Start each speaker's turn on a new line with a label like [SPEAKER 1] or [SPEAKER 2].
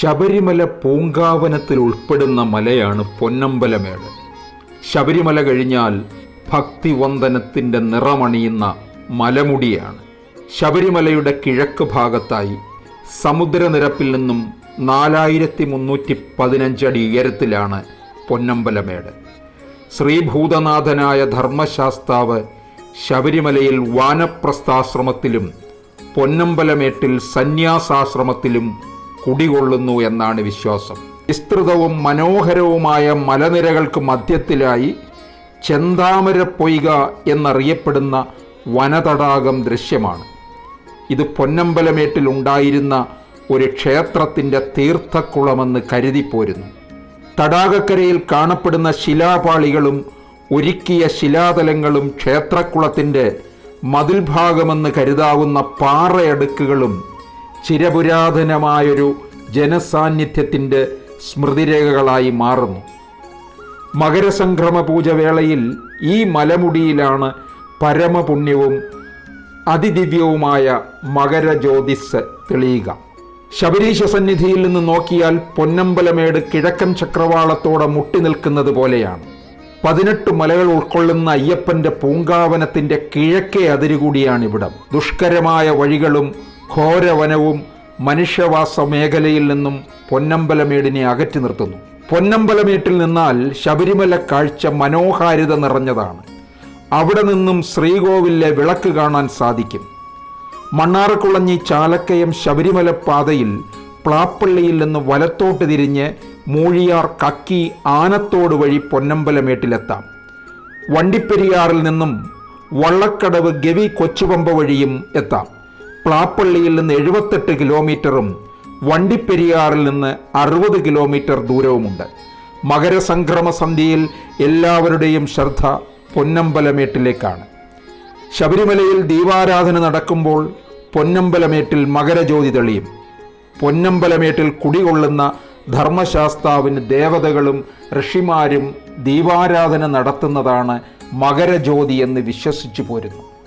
[SPEAKER 1] ശബരിമല പൂങ്കാവനത്തിൽ ഉൾപ്പെടുന്ന മലയാണ് പൊന്നമ്പലമേട്. ശബരിമല കഴിഞ്ഞാൽ ഭക്തിവന്ദനത്തിന്റെ നിറമണിയുന്ന മലമുടിയാണ്. ശബരിമലയുടെ കിഴക്ക് ഭാഗത്തായി സമുദ്രനിരപ്പിൽ നിന്നും നാലായിരത്തി മുന്നൂറ്റി പതിനഞ്ചടി ഉയരത്തിലാണ് പൊന്നമ്പലമേട്. ശ്രീഭൂതനാഥനായ ധർമ്മശാസ്താവ് ശബരിമലയിൽ വാനപ്രസ്ഥാശ്രമത്തിലും പൊന്നമ്പലമേട്ടിൽ സന്യാസാശ്രമത്തിലും കുടികൊള്ളുന്നു എന്നാണ് വിശ്വാസം. വിസ്തൃതവും മനോഹരവുമായ മലനിരകൾക്ക് മധ്യത്തിലായി ചെന്താമര പൊയ്ക എന്നറിയപ്പെടുന്ന വനതടാകം ദൃശ്യമാണ്. ഇത് പൊന്നമ്പലമേട്ടിൽ ഉണ്ടായിരുന്ന ഒരു ക്ഷേത്രത്തിന്റെ തീർത്ഥക്കുളമെന്ന് കരുതിപ്പോരുന്നു തടാകക്കരയിൽ കാണപ്പെടുന്ന ശിലാപാളികളും ഒരുക്കിയ ശിലാതലങ്ങളും ക്ഷേത്രക്കുളത്തിന്റെ മതിൽഭാഗമെന്ന് കരുതാവുന്ന പാറയടുക്കുകളും ചിരപുരാതനമായൊരു ജനസാന്നിധ്യത്തിന്റെ സ്മൃതിരേഖകളായി മാറുന്നു. മകരസംക്രമ പൂജ വേളയിൽ ഈ മലമുടിയിലാണ് പരമപുണ്യവും അതിദിവ്യവുമായ മകരജ്യോതിസ് തെളിയുക. ശബരീശ സന്നിധിയിൽ നിന്ന് നോക്കിയാൽ പൊന്നമ്പലമേട് കിഴക്കൻ ചക്രവാളത്തോടെ മുട്ടി നിൽക്കുന്നത് പോലെയാണ്. പതിനെട്ട് മലകൾ ഉൾക്കൊള്ളുന്ന അയ്യപ്പന്റെ പൂങ്കാവനത്തിന്റെ കിഴക്കേ അതിരുകൂടിയാണിവിടം. ദുഷ്കരമായ വഴികളും ഘോരവനവും മനുഷ്യവാസ മേഖലയിൽ നിന്നും പൊന്നമ്പലമേടിനെ അകറ്റി നിർത്തുന്നു. പൊന്നമ്പലമേട്ടിൽ നിന്നാൽ ശബരിമല കാഴ്ച മനോഹാരിത നിറഞ്ഞതാണ്. അവിടെ നിന്നും ശ്രീകോവിലെ വിളക്ക് കാണാൻ സാധിക്കും. മണ്ണാറക്കുളഞ്ഞി ചാലക്കയം ശബരിമല പാതയിൽ പ്ലാപ്പള്ളിയിൽ നിന്ന് വലത്തോട്ട് തിരിഞ്ഞ് മൂഴിയാർ കക്കി ആനത്തോട് വഴി പൊന്നമ്പലമേട്ടിലെത്താം. വണ്ടിപ്പെരിയാറിൽ നിന്നും വള്ളക്കടവ് ഗവി കൊച്ചുപമ്പ വഴിയും എത്താം. പ്ലാപ്പള്ളിയിൽ നിന്ന് എഴുപത്തെട്ട് കിലോമീറ്ററും വണ്ടിപ്പെരിയാറിൽ നിന്ന് അറുപത് കിലോമീറ്റർ ദൂരവുമുണ്ട്. മകരസംക്രമ സന്ധ്യയിൽ എല്ലാവരുടെയും ശ്രദ്ധ പൊന്നമ്പലമേട്ടിലേക്കാണ്. ശബരിമലയിൽ ദീപാരാധന നടക്കുമ്പോൾ പൊന്നമ്പലമേട്ടിൽ മകരജ്യോതി തെളിയും. പൊന്നമ്പലമേട്ടിൽ കുടികൊള്ളുന്ന ധർമ്മശാസ്താവിന് ദേവതകളും ഋഷിമാരും ദീപാരാധന നടത്തുന്നതാണ് മകരജ്യോതി എന്ന് വിശ്വസിച്ചു പോരുന്നു.